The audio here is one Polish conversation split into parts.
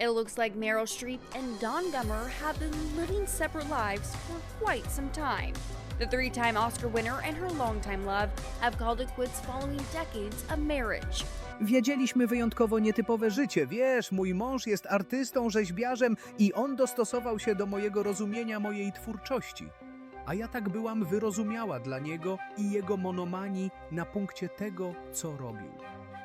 It looks like Meryl Streep and Don Gummer have been living separate lives for quite some time. The three time Oscar winner and her longtime love have called it quits following decades of marriage. Wiedzieliśmy wyjątkowo nietypowe życie. Wiesz, mój mąż jest artystą, rzeźbiarzem i on dostosował się do mojego rozumienia mojej twórczości. A ja tak byłam wyrozumiała dla niego i jego monomanii na punkcie tego, co robił.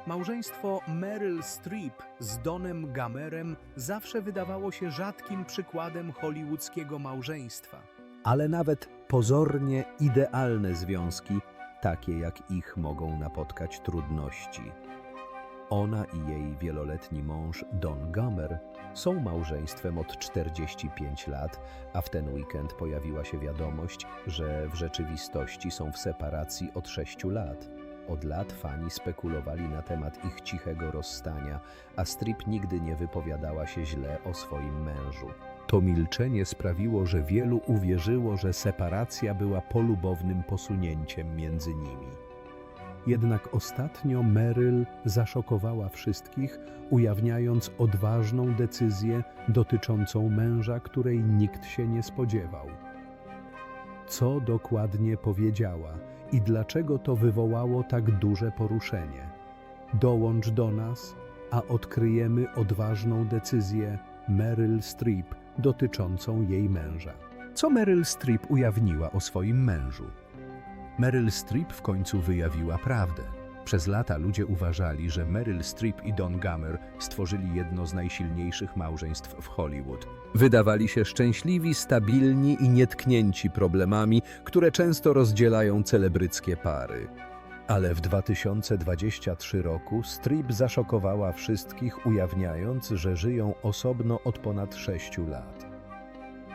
Małżeństwo Meryl Streep z Donem Gamerem zawsze wydawało się rzadkim przykładem hollywoodzkiego małżeństwa. Ale nawet pozornie idealne związki, takie jak ich, mogą napotkać trudności. Ona i jej wieloletni mąż Don Gummer są małżeństwem od 45 lat, a w ten weekend pojawiła się wiadomość, że w rzeczywistości są w separacji od 6 lat. Od lat fani spekulowali na temat ich cichego rozstania, a Strip nigdy nie wypowiadała się źle o swoim mężu. To milczenie sprawiło, że wielu uwierzyło, że separacja była polubownym posunięciem między nimi. Jednak ostatnio Meryl zaszokowała wszystkich, ujawniając odważną decyzję dotyczącą męża, której nikt się nie spodziewał. Co dokładnie powiedziała i dlaczego to wywołało tak duże poruszenie? Dołącz do nas, a odkryjemy odważną decyzję Meryl Streep dotyczącą jej męża. Co Meryl Streep ujawniła o swoim mężu? Meryl Streep w końcu wyjawiła prawdę. Przez lata ludzie uważali, że Meryl Streep i Don Gummer stworzyli jedno z najsilniejszych małżeństw w Hollywood. Wydawali się szczęśliwi, stabilni i nietknięci problemami, które często rozdzielają celebryckie pary. Ale w 2023 roku Streep zaszokowała wszystkich, ujawniając, że żyją osobno od ponad 6 lat.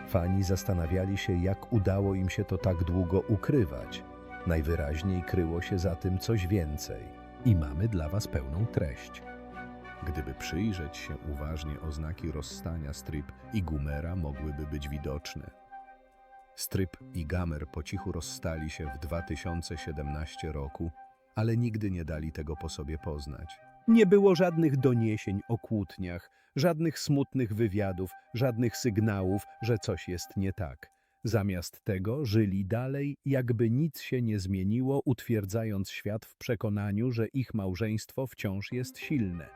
Fani zastanawiali się, jak udało im się to tak długo ukrywać. Najwyraźniej kryło się za tym coś więcej. I mamy dla Was pełną treść. Gdyby przyjrzeć się uważnie, oznaki rozstania Strip i Gumera mogłyby być widoczne. Strip i Gamer po cichu rozstali się w 2017 roku, ale nigdy nie dali tego po sobie poznać. Nie było żadnych doniesień o kłótniach, żadnych smutnych wywiadów, żadnych sygnałów, że coś jest nie tak. Zamiast tego żyli dalej, jakby nic się nie zmieniło, utwierdzając świat w przekonaniu, że ich małżeństwo wciąż jest silne.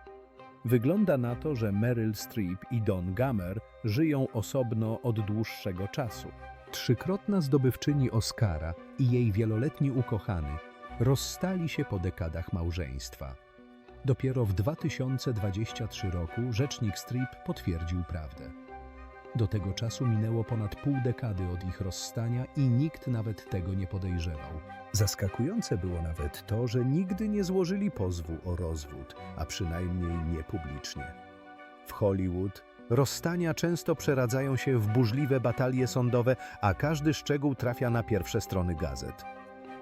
Wygląda na to, że Meryl Streep i Don Gummer żyją osobno od dłuższego czasu. Trzykrotna zdobywczyni Oscara i jej wieloletni ukochany rozstali się po dekadach małżeństwa. Dopiero w 2023 roku rzecznik Streep potwierdził prawdę. Do tego czasu minęło ponad pół dekady od ich rozstania i nikt nawet tego nie podejrzewał. Zaskakujące było nawet to, że nigdy nie złożyli pozwu o rozwód, a przynajmniej nie publicznie. W Hollywood rozstania często przeradzają się w burzliwe batalie sądowe, a każdy szczegół trafia na pierwsze strony gazet.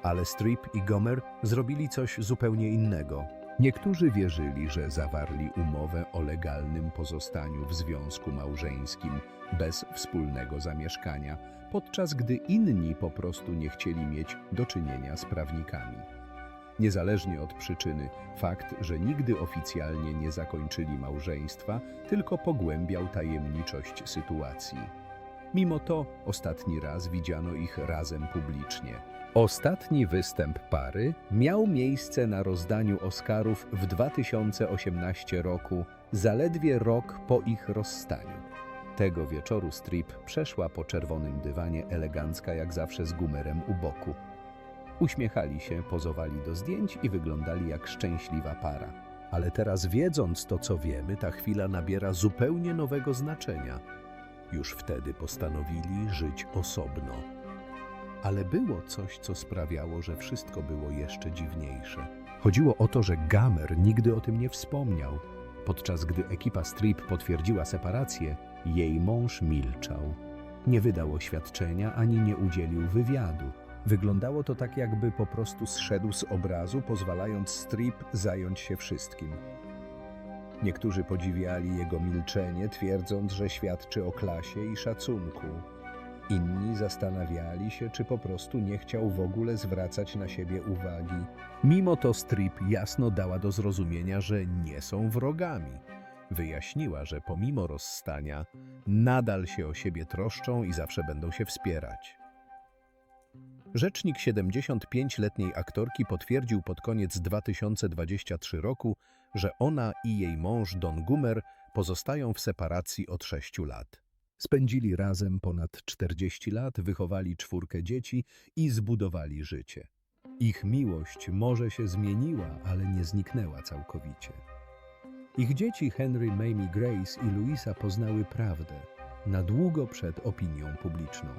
Ale Strip i Gomer zrobili coś zupełnie innego. Niektórzy wierzyli, że zawarli umowę o legalnym pozostaniu w związku małżeńskim bez wspólnego zamieszkania, podczas gdy inni po prostu nie chcieli mieć do czynienia z prawnikami. Niezależnie od przyczyny, fakt, że nigdy oficjalnie nie zakończyli małżeństwa, tylko pogłębiał tajemniczość sytuacji. Mimo to ostatni raz widziano ich razem publicznie. Ostatni występ pary miał miejsce na rozdaniu Oscarów w 2018 roku, zaledwie rok po ich rozstaniu. Tego wieczoru Strip przeszła po czerwonym dywanie elegancka jak zawsze z gumerem u boku. Uśmiechali się, pozowali do zdjęć i wyglądali jak szczęśliwa para. Ale teraz wiedząc to, co wiemy, ta chwila nabiera zupełnie nowego znaczenia. Już wtedy postanowili żyć osobno. Ale było coś, co sprawiało, że wszystko było jeszcze dziwniejsze. Chodziło o to, że Gamer nigdy o tym nie wspomniał. Podczas gdy ekipa Strip potwierdziła separację, jej mąż milczał. Nie wydał oświadczenia ani nie udzielił wywiadu. Wyglądało to tak, jakby po prostu zszedł z obrazu, pozwalając Strip zająć się wszystkim. Niektórzy podziwiali jego milczenie, twierdząc, że świadczy o klasie i szacunku. Inni zastanawiali się, czy po prostu nie chciał w ogóle zwracać na siebie uwagi. Mimo to Strip jasno dała do zrozumienia, że nie są wrogami. Wyjaśniła, że pomimo rozstania nadal się o siebie troszczą i zawsze będą się wspierać. Rzecznik 75-letniej aktorki potwierdził pod koniec 2023 roku, że ona i jej mąż Don Gumer pozostają w separacji od 6 lat. Spędzili razem ponad 40 lat, wychowali czwórkę dzieci i zbudowali życie. Ich miłość może się zmieniła, ale nie zniknęła całkowicie. Ich dzieci Henry, Mamie Grace i Louisa poznały prawdę na długo przed opinią publiczną.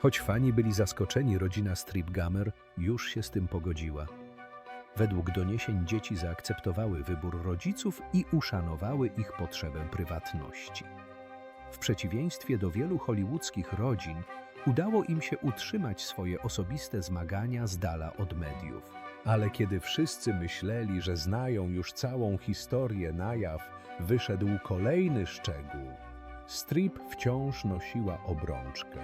Choć fani byli zaskoczeni, rodzina Stripgamer już się z tym pogodziła. Według doniesień dzieci zaakceptowały wybór rodziców i uszanowały ich potrzebę prywatności. W przeciwieństwie do wielu hollywoodzkich rodzin, udało im się utrzymać swoje osobiste zmagania z dala od mediów. Ale kiedy wszyscy myśleli, że znają już całą historię na jaw, wyszedł kolejny szczegół. Strip wciąż nosiła obrączkę.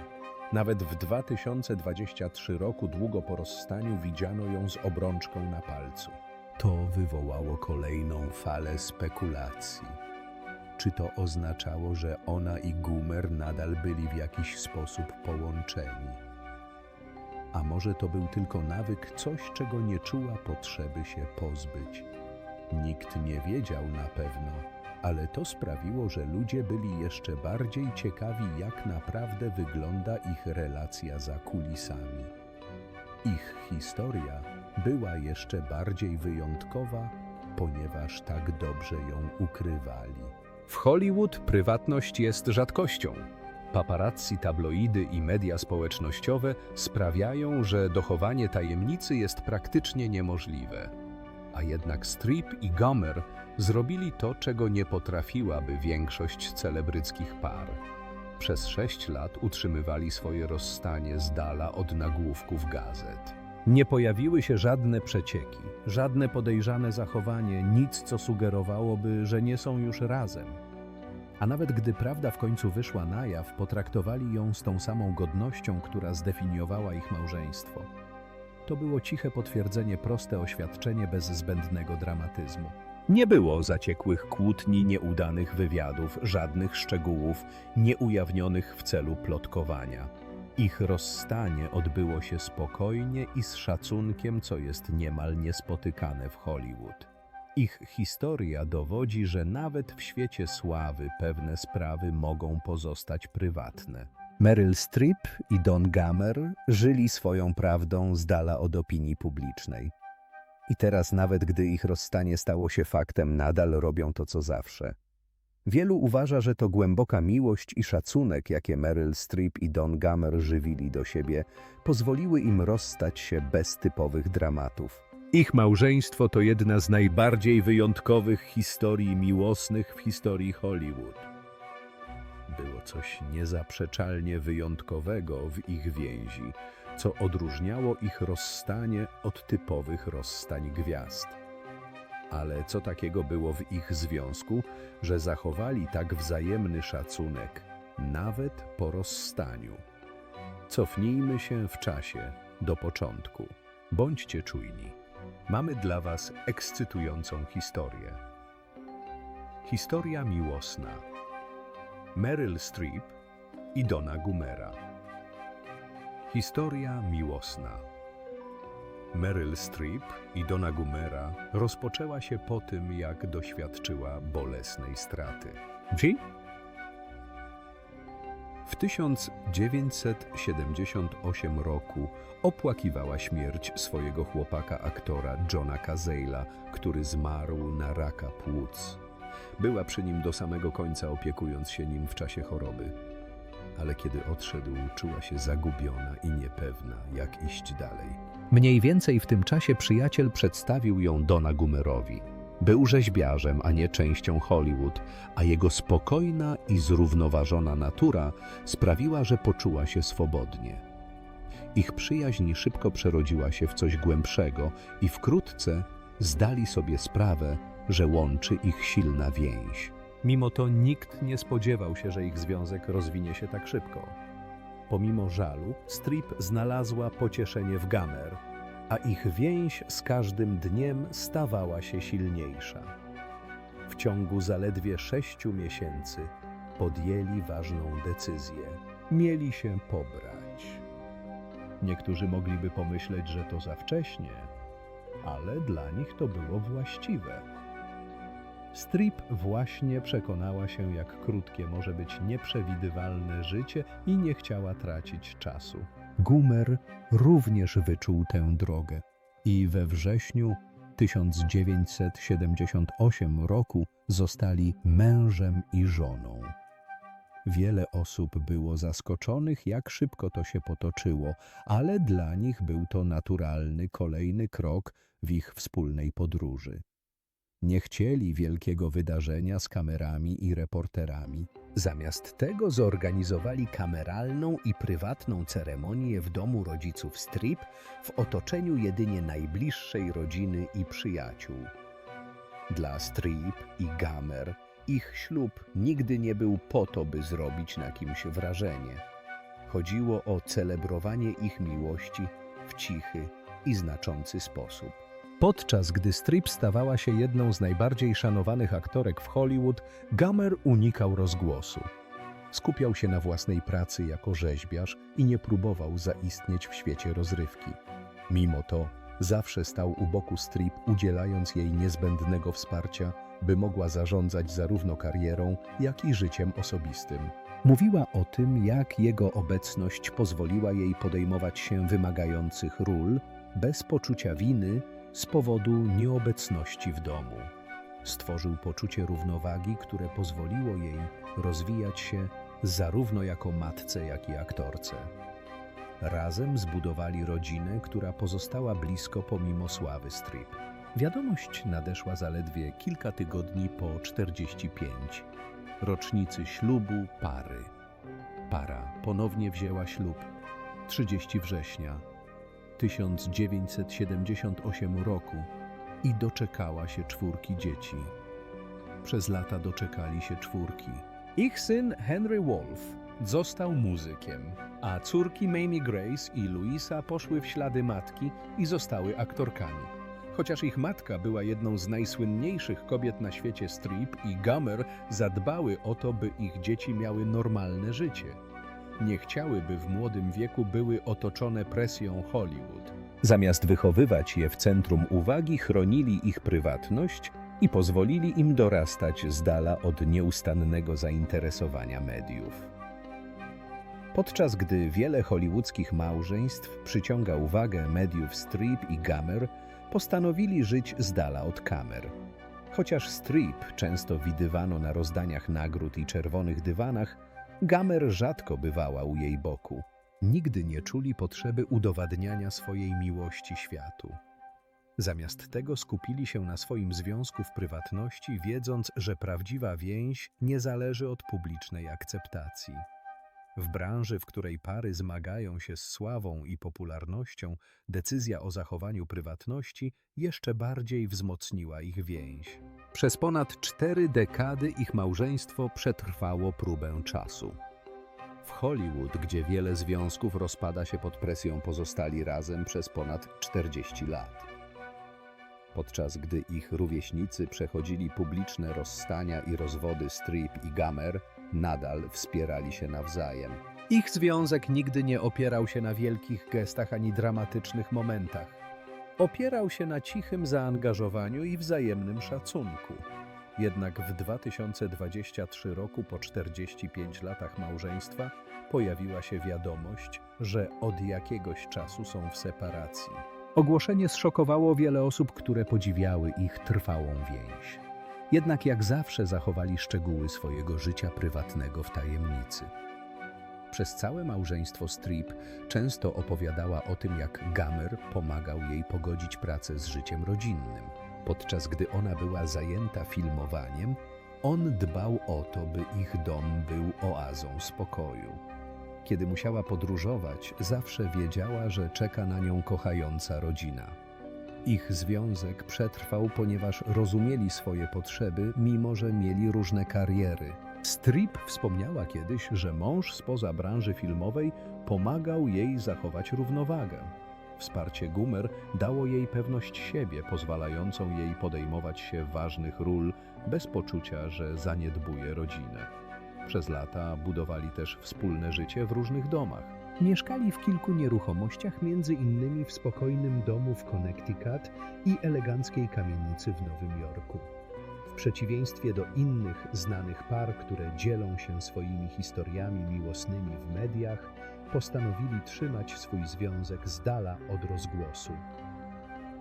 Nawet w 2023 roku, długo po rozstaniu, widziano ją z obrączką na palcu. To wywołało kolejną falę spekulacji. Czy to oznaczało, że ona i Gumer nadal byli w jakiś sposób połączeni? A może to był tylko nawyk, coś, czego nie czuła potrzeby się pozbyć? Nikt nie wiedział na pewno, ale to sprawiło, że ludzie byli jeszcze bardziej ciekawi, jak naprawdę wygląda ich relacja za kulisami. Ich historia była jeszcze bardziej wyjątkowa, ponieważ tak dobrze ją ukrywali. W Hollywood prywatność jest rzadkością. Paparazzi, tabloidy i media społecznościowe sprawiają, że dochowanie tajemnicy jest praktycznie niemożliwe. A jednak Strip i Gomer zrobili to, czego nie potrafiłaby większość celebryckich par. Przez sześć lat utrzymywali swoje rozstanie z dala od nagłówków gazet. Nie pojawiły się żadne przecieki, żadne podejrzane zachowanie, nic co sugerowałoby, że nie są już razem. A nawet gdy prawda w końcu wyszła na jaw, potraktowali ją z tą samą godnością, która zdefiniowała ich małżeństwo. To było ciche potwierdzenie, proste oświadczenie bez zbędnego dramatyzmu. Nie było zaciekłych kłótni, nieudanych wywiadów, żadnych szczegółów, nieujawnionych w celu plotkowania. Ich rozstanie odbyło się spokojnie i z szacunkiem, co jest niemal niespotykane w Hollywood. Ich historia dowodzi, że nawet w świecie sławy pewne sprawy mogą pozostać prywatne. Meryl Streep i Don Gamer żyli swoją prawdą z dala od opinii publicznej. I teraz, nawet gdy ich rozstanie stało się faktem, nadal robią to co zawsze. Wielu uważa, że to głęboka miłość i szacunek, jakie Meryl Streep i Don Gamer żywili do siebie, pozwoliły im rozstać się bez typowych dramatów. Ich małżeństwo to jedna z najbardziej wyjątkowych historii miłosnych w historii Hollywood. Było coś niezaprzeczalnie wyjątkowego w ich więzi, co odróżniało ich rozstanie od typowych rozstań gwiazd. Ale co takiego było w ich związku, że zachowali tak wzajemny szacunek, nawet po rozstaniu? Cofnijmy się w czasie do początku. Bądźcie czujni. Mamy dla Was ekscytującą historię. Historia miłosna. Meryl Streep i Donna Gumera. Historia miłosna. Meryl Streep i Donna Gumera rozpoczęła się po tym, jak doświadczyła bolesnej straty. G? W 1978 roku opłakiwała śmierć swojego chłopaka aktora Johna Cazale'a, który zmarł na raka płuc. Była przy nim do samego końca, opiekując się nim w czasie choroby. Ale kiedy odszedł, czuła się zagubiona i niepewna, jak iść dalej. Mniej więcej w tym czasie przyjaciel przedstawił ją Dona Gumerowi. Był rzeźbiarzem, a nie częścią Hollywood, a jego spokojna i zrównoważona natura sprawiła, że poczuła się swobodnie. Ich przyjaźń szybko przerodziła się w coś głębszego i wkrótce zdali sobie sprawę, że łączy ich silna więź. Mimo to nikt nie spodziewał się, że ich związek rozwinie się tak szybko. Pomimo żalu, Strip znalazła pocieszenie w Gamer, a ich więź z każdym dniem stawała się silniejsza. W ciągu zaledwie sześciu miesięcy podjęli ważną decyzję. Mieli się pobrać. Niektórzy mogliby pomyśleć, że to za wcześnie, ale dla nich to było właściwe. Strip właśnie przekonała się, jak krótkie może być nieprzewidywalne życie i nie chciała tracić czasu. Gumer również wyczuł tę drogę i we wrześniu 1978 roku zostali mężem i żoną. Wiele osób było zaskoczonych, jak szybko to się potoczyło, ale dla nich był to naturalny kolejny krok w ich wspólnej podróży. Nie chcieli wielkiego wydarzenia z kamerami i reporterami. Zamiast tego zorganizowali kameralną i prywatną ceremonię w domu rodziców Strip w otoczeniu jedynie najbliższej rodziny i przyjaciół. Dla Strip i Gamer ich ślub nigdy nie był po to, by zrobić na kimś wrażenie. Chodziło o celebrowanie ich miłości w cichy i znaczący sposób. Podczas gdy Strip stawała się jedną z najbardziej szanowanych aktorek w Hollywood, Gamer unikał rozgłosu. Skupiał się na własnej pracy jako rzeźbiarz i nie próbował zaistnieć w świecie rozrywki. Mimo to zawsze stał u boku Strip, udzielając jej niezbędnego wsparcia, by mogła zarządzać zarówno karierą, jak i życiem osobistym. Mówiła o tym, jak jego obecność pozwoliła jej podejmować się wymagających ról bez poczucia winy z powodu nieobecności w domu. Stworzył poczucie równowagi, które pozwoliło jej rozwijać się zarówno jako matce, jak i aktorce. Razem zbudowali rodzinę, która pozostała blisko pomimo sławy Strip. Wiadomość nadeszła zaledwie kilka tygodni po 45, rocznicy ślubu pary. Para ponownie wzięła ślub 30 września 1978 roku i doczekała się czwórki dzieci. Przez lata doczekali się czwórki. Ich syn Henry Wolf został muzykiem, a córki Mamie Grace i Louisa poszły w ślady matki i zostały aktorkami. Chociaż ich matka była jedną z najsłynniejszych kobiet na świecie strip i Gummer zadbały o to, by ich dzieci miały normalne życie. Nie chciały, by w młodym wieku były otoczone presją Hollywood. Zamiast wychowywać je w centrum uwagi, chronili ich prywatność i pozwolili im dorastać z dala od nieustannego zainteresowania mediów. Podczas gdy wiele hollywoodzkich małżeństw przyciąga uwagę mediów Strip i Gamer, postanowili żyć z dala od kamer. Chociaż Strip często widywano na rozdaniach nagród i czerwonych dywanach, Gamer rzadko bywała u jej boku. Nigdy nie czuli potrzeby udowadniania swojej miłości światu. Zamiast tego skupili się na swoim związku w prywatności, wiedząc, że prawdziwa więź nie zależy od publicznej akceptacji. W branży, w której pary zmagają się z sławą i popularnością, decyzja o zachowaniu prywatności jeszcze bardziej wzmocniła ich więź. Przez ponad cztery dekady ich małżeństwo przetrwało próbę czasu. W Hollywood, gdzie wiele związków rozpada się pod presją, pozostali razem przez ponad 40 lat. Podczas gdy ich rówieśnicy przechodzili publiczne rozstania i rozwody Strip i Gamer, nadal wspierali się nawzajem. Ich związek nigdy nie opierał się na wielkich gestach ani dramatycznych momentach. Opierał się na cichym zaangażowaniu i wzajemnym szacunku. Jednak w 2023 roku, po 45 latach małżeństwa, pojawiła się wiadomość, że od jakiegoś czasu są w separacji. Ogłoszenie zszokowało wiele osób, które podziwiały ich trwałą więź. Jednak jak zawsze zachowali szczegóły swojego życia prywatnego w tajemnicy. Przez całe małżeństwo Strip często opowiadała o tym, jak Gamer pomagał jej pogodzić pracę z życiem rodzinnym. Podczas gdy ona była zajęta filmowaniem, on dbał o to, by ich dom był oazą spokoju. Kiedy musiała podróżować, zawsze wiedziała, że czeka na nią kochająca rodzina. Ich związek przetrwał, ponieważ rozumieli swoje potrzeby, mimo że mieli różne kariery. Strip wspomniała kiedyś, że mąż spoza branży filmowej pomagał jej zachować równowagę. Wsparcie Gumer dało jej pewność siebie, pozwalającą jej podejmować się ważnych ról bez poczucia, że zaniedbuje rodzinę. Przez lata budowali też wspólne życie w różnych domach. Mieszkali w kilku nieruchomościach, między innymi w spokojnym domu w Connecticut i eleganckiej kamienicy w Nowym Jorku. Przeciwieństwie do innych znanych par, które dzielą się swoimi historiami miłosnymi w mediach, postanowili trzymać swój związek z dala od rozgłosu.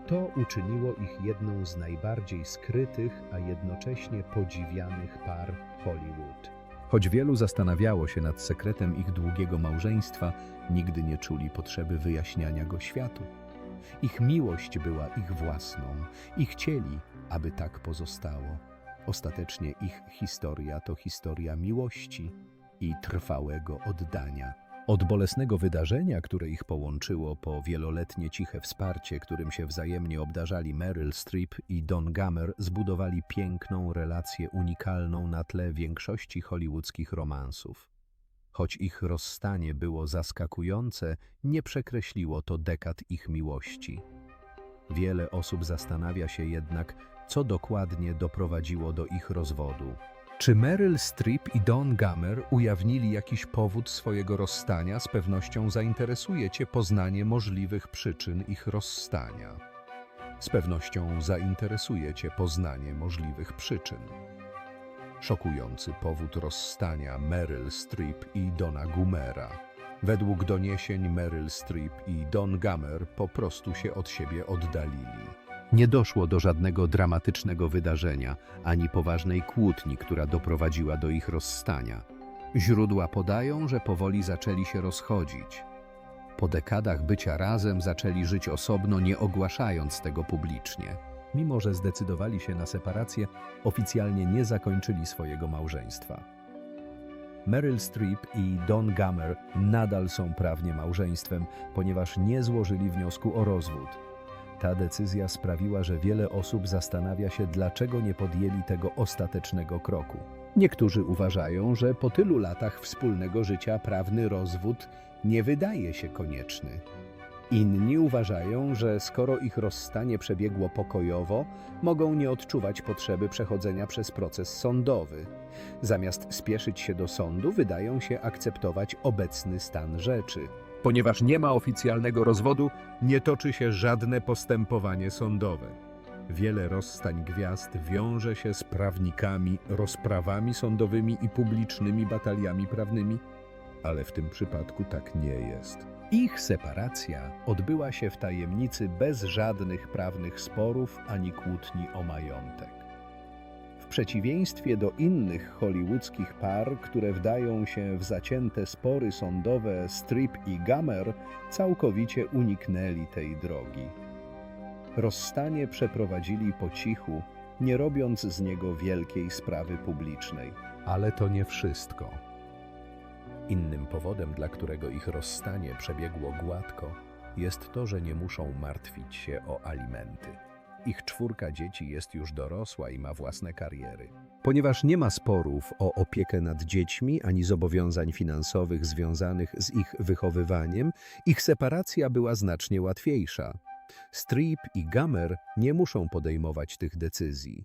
To uczyniło ich jedną z najbardziej skrytych, a jednocześnie podziwianych par Hollywood. Choć wielu zastanawiało się nad sekretem ich długiego małżeństwa, nigdy nie czuli potrzeby wyjaśniania go światu. Ich miłość była ich własną i chcieli, aby tak pozostało. Ostatecznie ich historia to historia miłości i trwałego oddania. Od bolesnego wydarzenia, które ich połączyło po wieloletnie ciche wsparcie, którym się wzajemnie obdarzali Meryl Streep i Don Gummer, zbudowali piękną relację unikalną na tle większości hollywoodzkich romansów. Choć ich rozstanie było zaskakujące, nie przekreśliło to dekad ich miłości. Wiele osób zastanawia się jednak, co dokładnie doprowadziło do ich rozwodu. Czy Meryl Streep i Don Gummer ujawnili jakiś powód swojego rozstania? Z pewnością zainteresuje Cię poznanie możliwych przyczyn ich rozstania. Z pewnością zainteresuje Cię poznanie możliwych przyczyn. Szokujący powód rozstania Meryl Streep i Dona Gummera. Według doniesień Meryl Streep i Don Gummer po prostu się od siebie oddalili. Nie doszło do żadnego dramatycznego wydarzenia, ani poważnej kłótni, która doprowadziła do ich rozstania. Źródła podają, że powoli zaczęli się rozchodzić. Po dekadach bycia razem zaczęli żyć osobno, nie ogłaszając tego publicznie. Mimo, że zdecydowali się na separację, oficjalnie nie zakończyli swojego małżeństwa. Meryl Streep i Don Gummer nadal są prawnie małżeństwem, ponieważ nie złożyli wniosku o rozwód. Ta decyzja sprawiła, że wiele osób zastanawia się, dlaczego nie podjęli tego ostatecznego kroku. Niektórzy uważają, że po tylu latach wspólnego życia prawny rozwód nie wydaje się konieczny. Inni uważają, że skoro ich rozstanie przebiegło pokojowo, mogą nie odczuwać potrzeby przechodzenia przez proces sądowy. Zamiast spieszyć się do sądu, wydają się akceptować obecny stan rzeczy. Ponieważ nie ma oficjalnego rozwodu, nie toczy się żadne postępowanie sądowe. Wiele rozstań gwiazd wiąże się z prawnikami, rozprawami sądowymi i publicznymi bataliami prawnymi, ale w tym przypadku tak nie jest. Ich separacja odbyła się w tajemnicy bez żadnych prawnych sporów ani kłótni o majątek. W przeciwieństwie do innych hollywoodzkich par, które wdają się w zacięte spory sądowe, Strip i Gummer całkowicie uniknęli tej drogi. Rozstanie przeprowadzili po cichu, nie robiąc z niego wielkiej sprawy publicznej. Ale to nie wszystko. Innym powodem, dla którego ich rozstanie przebiegło gładko, jest to, że nie muszą martwić się o alimenty. Ich czwórka dzieci jest już dorosła i ma własne kariery. Ponieważ nie ma sporów o opiekę nad dziećmi ani zobowiązań finansowych związanych z ich wychowywaniem, ich separacja była znacznie łatwiejsza. Strip i Gummer nie muszą podejmować tych decyzji.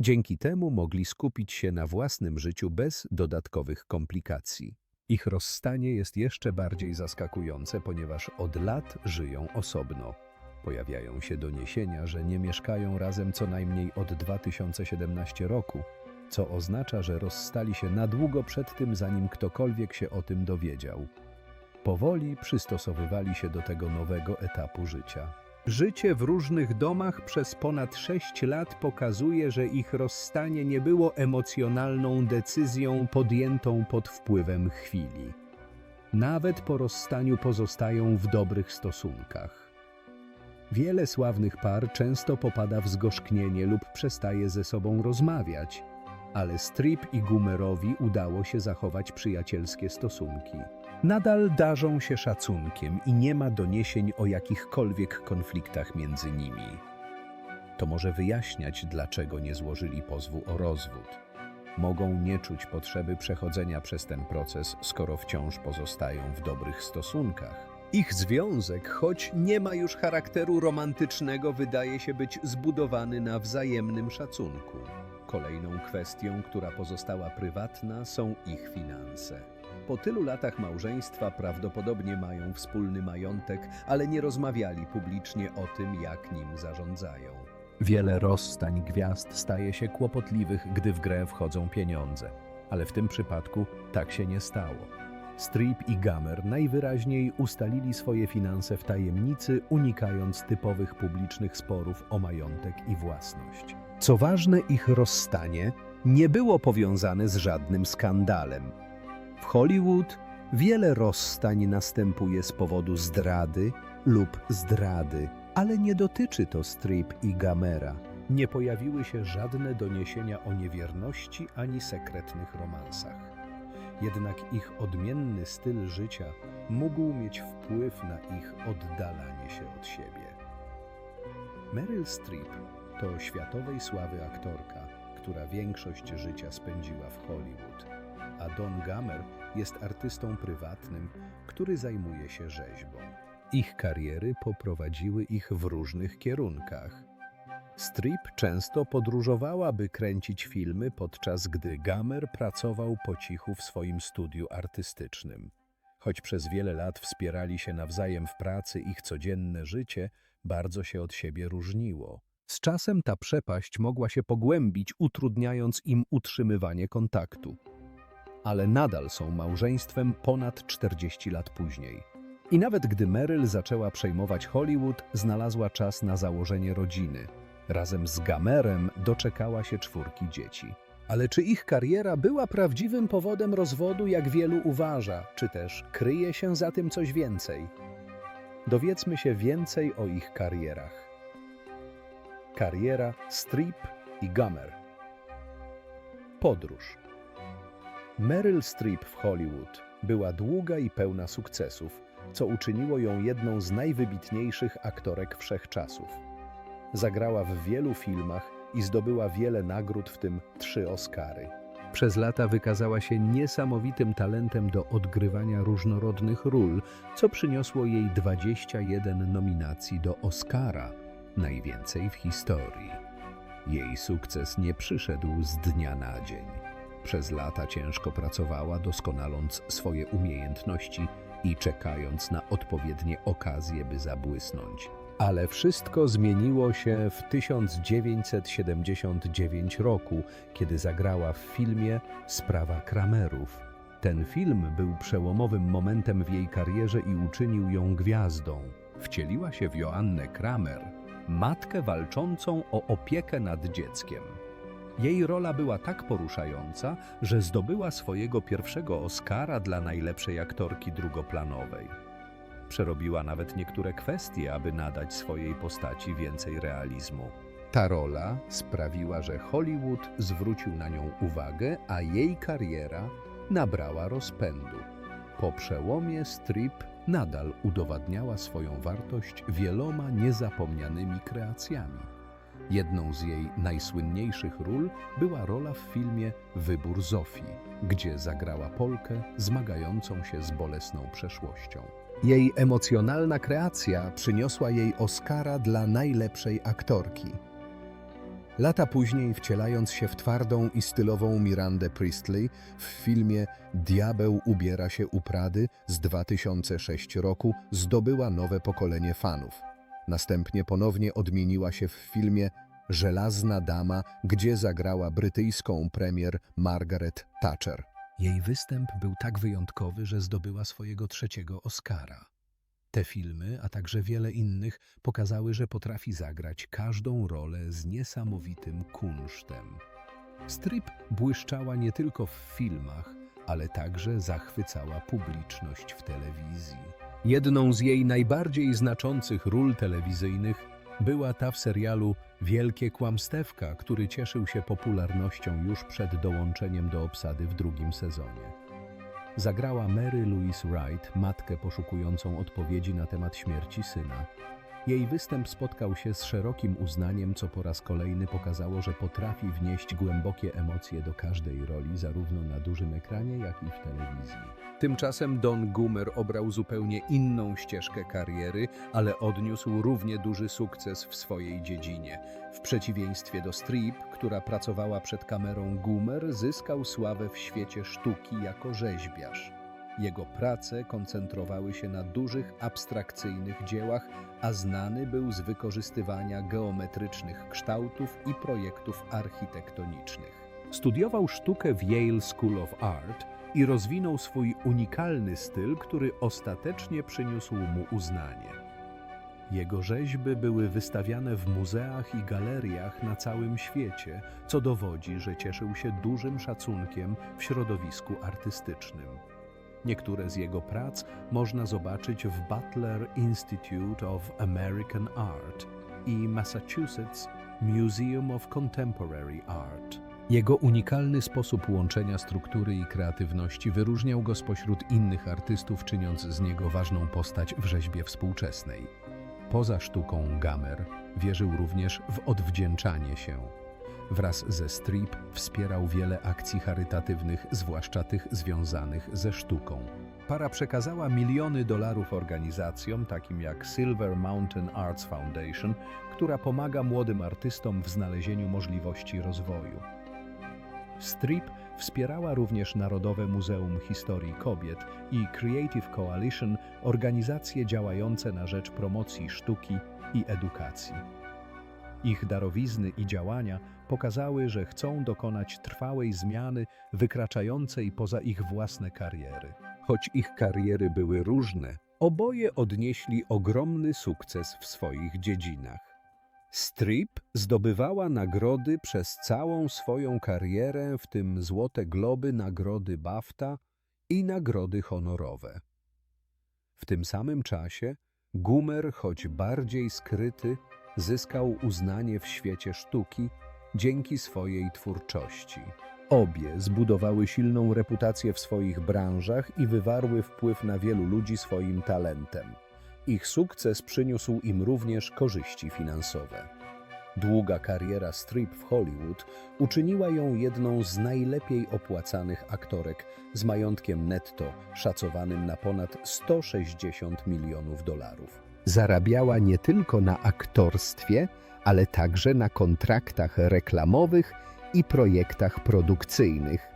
Dzięki temu mogli skupić się na własnym życiu bez dodatkowych komplikacji. Ich rozstanie jest jeszcze bardziej zaskakujące, ponieważ od lat żyją osobno. Pojawiają się doniesienia, że nie mieszkają razem co najmniej od 2017 roku, co oznacza, że rozstali się na długo przed tym, zanim ktokolwiek się o tym dowiedział. Powoli przystosowywali się do tego nowego etapu życia. Życie w różnych domach przez ponad sześć lat pokazuje, że ich rozstanie nie było emocjonalną decyzją podjętą pod wpływem chwili. Nawet po rozstaniu pozostają w dobrych stosunkach. Wiele sławnych par często popada w zgorzknienie lub przestaje ze sobą rozmawiać, ale Strip i Gumerowi udało się zachować przyjacielskie stosunki. Nadal darzą się szacunkiem i nie ma doniesień o jakichkolwiek konfliktach między nimi. To może wyjaśniać, dlaczego nie złożyli pozwu o rozwód. Mogą nie czuć potrzeby przechodzenia przez ten proces, skoro wciąż pozostają w dobrych stosunkach. Ich związek, choć nie ma już charakteru romantycznego, wydaje się być zbudowany na wzajemnym szacunku. Kolejną kwestią, która pozostała prywatna, są ich finanse. Po tylu latach małżeństwa prawdopodobnie mają wspólny majątek, ale nie rozmawiali publicznie o tym, jak nim zarządzają. Wiele rozstań gwiazd staje się kłopotliwych, gdy w grę wchodzą pieniądze. Ale w tym przypadku tak się nie stało. Strip i Gamer najwyraźniej ustalili swoje finanse w tajemnicy, unikając typowych publicznych sporów o majątek i własność. Co ważne, ich rozstanie nie było powiązane z żadnym skandalem. W Hollywood wiele rozstań następuje z powodu zdrady lub zdrady, ale nie dotyczy to Strip i Gamera. Nie pojawiły się żadne doniesienia o niewierności ani sekretnych romansach. Jednak ich odmienny styl życia mógł mieć wpływ na ich oddalanie się od siebie. Meryl Streep to światowej sławy aktorka, która większość życia spędziła w Hollywood, a Don Gamer jest artystą prywatnym, który zajmuje się rzeźbą. Ich kariery poprowadziły ich w różnych kierunkach. Strip często podróżowała, by kręcić filmy, podczas gdy Gamer pracował po cichu w swoim studiu artystycznym. Choć przez wiele lat wspierali się nawzajem w pracy, ich codzienne życie bardzo się od siebie różniło. Z czasem ta przepaść mogła się pogłębić, utrudniając im utrzymywanie kontaktu. Ale nadal są małżeństwem ponad 40 lat później. I nawet gdy Meryl zaczęła przejmować Hollywood, znalazła czas na założenie rodziny. Razem z Gamerem doczekała się czwórki dzieci. Ale czy ich kariera była prawdziwym powodem rozwodu, jak wielu uważa, czy też kryje się za tym coś więcej? Dowiedzmy się więcej o ich karierach. Kariera Strip i Gamer. Podróż. Meryl Streep w Hollywood była długa i pełna sukcesów, co uczyniło ją jedną z najwybitniejszych aktorek wszechczasów. Zagrała w wielu filmach i zdobyła wiele nagród, w tym trzy Oscary. Przez lata wykazała się niesamowitym talentem do odgrywania różnorodnych ról, co przyniosło jej 21 nominacji do Oscara, najwięcej w historii. Jej sukces nie przyszedł z dnia na dzień. Przez lata ciężko pracowała, doskonaląc swoje umiejętności i czekając na odpowiednie okazje, by zabłysnąć. Ale wszystko zmieniło się w 1979 roku, kiedy zagrała w filmie Sprawa Kramerów. Ten film był przełomowym momentem w jej karierze i uczynił ją gwiazdą. Wcieliła się w Joannę Kramer, matkę walczącą o opiekę nad dzieckiem. Jej rola była tak poruszająca, że zdobyła swojego pierwszego Oscara dla najlepszej aktorki drugoplanowej. Przerobiła nawet niektóre kwestie, aby nadać swojej postaci więcej realizmu. Ta rola sprawiła, że Hollywood zwrócił na nią uwagę, a jej kariera nabrała rozpędu. Po przełomie Strip nadal udowadniała swoją wartość wieloma niezapomnianymi kreacjami. Jedną z jej najsłynniejszych ról była rola w filmie Wybór Zofii, gdzie zagrała Polkę zmagającą się z bolesną przeszłością. Jej emocjonalna kreacja przyniosła jej Oscara dla najlepszej aktorki. Lata później, wcielając się w twardą i stylową Mirandę Priestley w filmie Diabeł ubiera się u Prady z 2006 roku, zdobyła nowe pokolenie fanów. Następnie ponownie odmieniła się w filmie Żelazna Dama, gdzie zagrała brytyjską premier Margaret Thatcher. Jej występ był tak wyjątkowy, że zdobyła swojego trzeciego Oscara. Te filmy, a także wiele innych, pokazały, że potrafi zagrać każdą rolę z niesamowitym kunsztem. Strip błyszczała nie tylko w filmach, ale także zachwycała publiczność w telewizji. Jedną z jej najbardziej znaczących ról telewizyjnych była ta w serialu Wielkie Kłamstewka, który cieszył się popularnością już przed dołączeniem do obsady w drugim sezonie. Zagrała Mary Louise Wright, matkę poszukującą odpowiedzi na temat śmierci syna. Jej występ spotkał się z szerokim uznaniem, co po raz kolejny pokazało, że potrafi wnieść głębokie emocje do każdej roli, zarówno na dużym ekranie, jak i w telewizji. Tymczasem Don Gumer obrał zupełnie inną ścieżkę kariery, ale odniósł równie duży sukces w swojej dziedzinie. W przeciwieństwie do Strip, która pracowała przed kamerą Gumer, zyskał sławę w świecie sztuki jako rzeźbiarz. Jego prace koncentrowały się na dużych, abstrakcyjnych dziełach, a znany był z wykorzystywania geometrycznych kształtów i projektów architektonicznych. Studiował sztukę w Yale School of Art i rozwinął swój unikalny styl, który ostatecznie przyniósł mu uznanie. Jego rzeźby były wystawiane w muzeach i galeriach na całym świecie, co dowodzi, że cieszył się dużym szacunkiem w środowisku artystycznym. Niektóre z jego prac można zobaczyć w Butler Institute of American Art i Massachusetts Museum of Contemporary Art. Jego unikalny sposób łączenia struktury i kreatywności wyróżniał go spośród innych artystów, czyniąc z niego ważną postać w rzeźbie współczesnej. Poza sztuką Gamer wierzył również w odwdzięczanie się. Wraz ze Strip wspierał wiele akcji charytatywnych, zwłaszcza tych związanych ze sztuką. Para przekazała miliony dolarów organizacjom takim jak Silver Mountain Arts Foundation, która pomaga młodym artystom w znalezieniu możliwości rozwoju. Strip wspierała również Narodowe Muzeum Historii Kobiet i Creative Coalition, organizacje działające na rzecz promocji sztuki i edukacji. Ich darowizny i działania pokazały, że chcą dokonać trwałej zmiany wykraczającej poza ich własne kariery. Choć ich kariery były różne, oboje odnieśli ogromny sukces w swoich dziedzinach. Strip zdobywała nagrody przez całą swoją karierę, w tym Złote Globy, nagrody BAFTA i nagrody honorowe. W tym samym czasie Gumer, choć bardziej skryty, zyskał uznanie w świecie sztuki dzięki swojej twórczości. Obie zbudowały silną reputację w swoich branżach i wywarły wpływ na wielu ludzi swoim talentem. Ich sukces przyniósł im również korzyści finansowe. Długa kariera Strip w Hollywood uczyniła ją jedną z najlepiej opłacanych aktorek z majątkiem netto szacowanym na ponad 160 milionów dolarów. Zarabiała nie tylko na aktorstwie, ale także na kontraktach reklamowych i projektach produkcyjnych.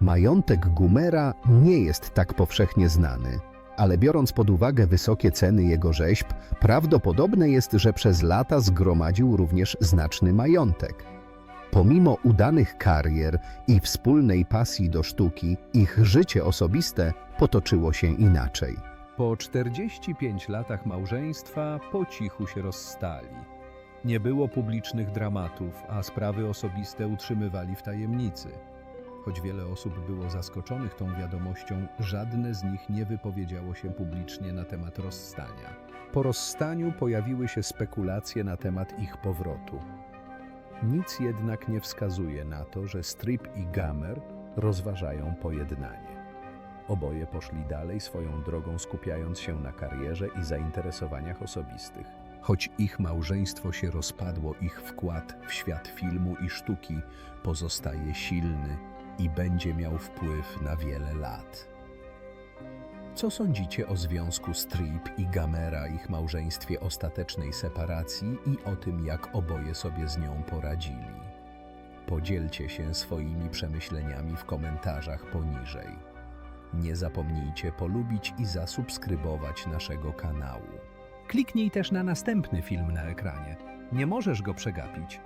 Majątek Gumera nie jest tak powszechnie znany, ale biorąc pod uwagę wysokie ceny jego rzeźb, prawdopodobne jest, że przez lata zgromadził również znaczny majątek. Pomimo udanych karier i wspólnej pasji do sztuki, ich życie osobiste potoczyło się inaczej. Po 45 latach małżeństwa po cichu się rozstali. Nie było publicznych dramatów, a sprawy osobiste utrzymywali w tajemnicy. Choć wiele osób było zaskoczonych tą wiadomością, żadne z nich nie wypowiedziało się publicznie na temat rozstania. Po rozstaniu pojawiły się spekulacje na temat ich powrotu. Nic jednak nie wskazuje na to, że Strip i Gamer rozważają pojednanie. Oboje poszli dalej swoją drogą, skupiając się na karierze i zainteresowaniach osobistych. Choć ich małżeństwo się rozpadło, ich wkład w świat filmu i sztuki pozostaje silny i będzie miał wpływ na wiele lat. Co sądzicie o związku Strip i Gamera, ich małżeństwie ostatecznej separacji i o tym, jak oboje sobie z nią poradzili? Podzielcie się swoimi przemyśleniami w komentarzach poniżej. Nie zapomnijcie polubić i zasubskrybować naszego kanału. Kliknij też na następny film na ekranie. Nie możesz go przegapić.